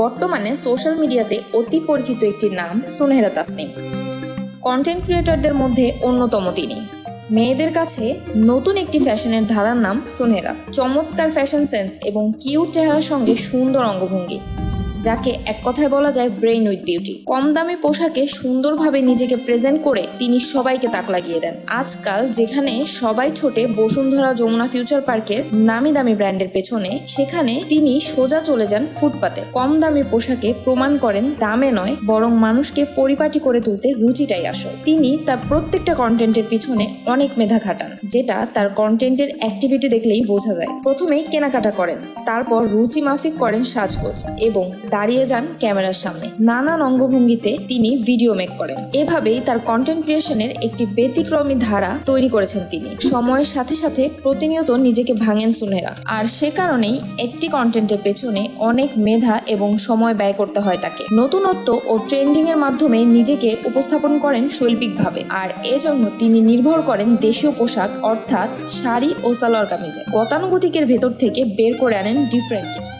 বর্তমানে সোশ্যাল মিডিয়াতে অতি পরিচিত একটি নাম সুনেহরা তাসনিম। কন্টেন্ট ক্রিয়েটরদের মধ্যে অন্যতম তিনি। মেয়েদের কাছে নতুন একটি ফ্যাশনের ধারার নাম সুনেহরা। চমৎকার ফ্যাশন সেন্স এবং কিউট চেহারার সঙ্গে সুন্দর অঙ্গভঙ্গি। যাকে এক কথায় বলা যায় ব্রেইন উইথ বিউটি কম দামি পোশাকে সুন্দরভাবে নিজেকে প্রেজেন্ট করে তিনি সবাইকে তাক লাগিয়ে দেন। আজকাল যেখানে সবাই ছোটে বসুন্ধরা যমুনা ফিউচার পার্কের নামি দামি ব্র্যান্ডের পেছনে, সেখানে তিনি সোজা চলে যান ফুটপাতে। কম দামি পোশাকে প্রমাণ করেন দামে নয়, বরং মানুষকে পরিপাটি করে তুলতে রুচিটাই আসল। তিনি তার প্রত্যেকটা কন্টেন্টের পিছনে অনেক মেধা খাটান, যেটা তার কন্টেন্টের অ্যাক্টিভিটি দেখলেই বোঝা যায়। প্রথমেই কেনাকাটা করেন, তারপর রুচি মাফিক করেন সাজগোজ এবং দাঁড়িয়ে যান ক্যামেরার সামনে। নানান অঙ্গভঙ্গিতে তিনি ভিডিও মেক করেন। এভাবেই তার কন্টেন্ট ক্রিয়েশনের একটি ব্যতিক্রমী ধারা তৈরি করেছেন তিনি। সময়ের সাথে সাথে প্রতিনিয়ত নিজেকে ভাঙেন সুনেরা। আর সে কারণেই একটি কন্টেন্টের পেছনে অনেক মেধা এবং সময় ব্যয় করতে হয় তাকে। নতুনত্ব ও ট্রেন্ডিং এর মাধ্যমে নিজেকে উপস্থাপন করেন শৈল্পিকভাবে। আর এজন্য তিনি নির্ভর করেন দেশীয় পোশাক, অর্থাৎ শাড়ি ও সালোয়ার কামিজে। গতানুগতিকের ভেতর থেকে বের করে আনেন ডিফারেন্ট কিছু।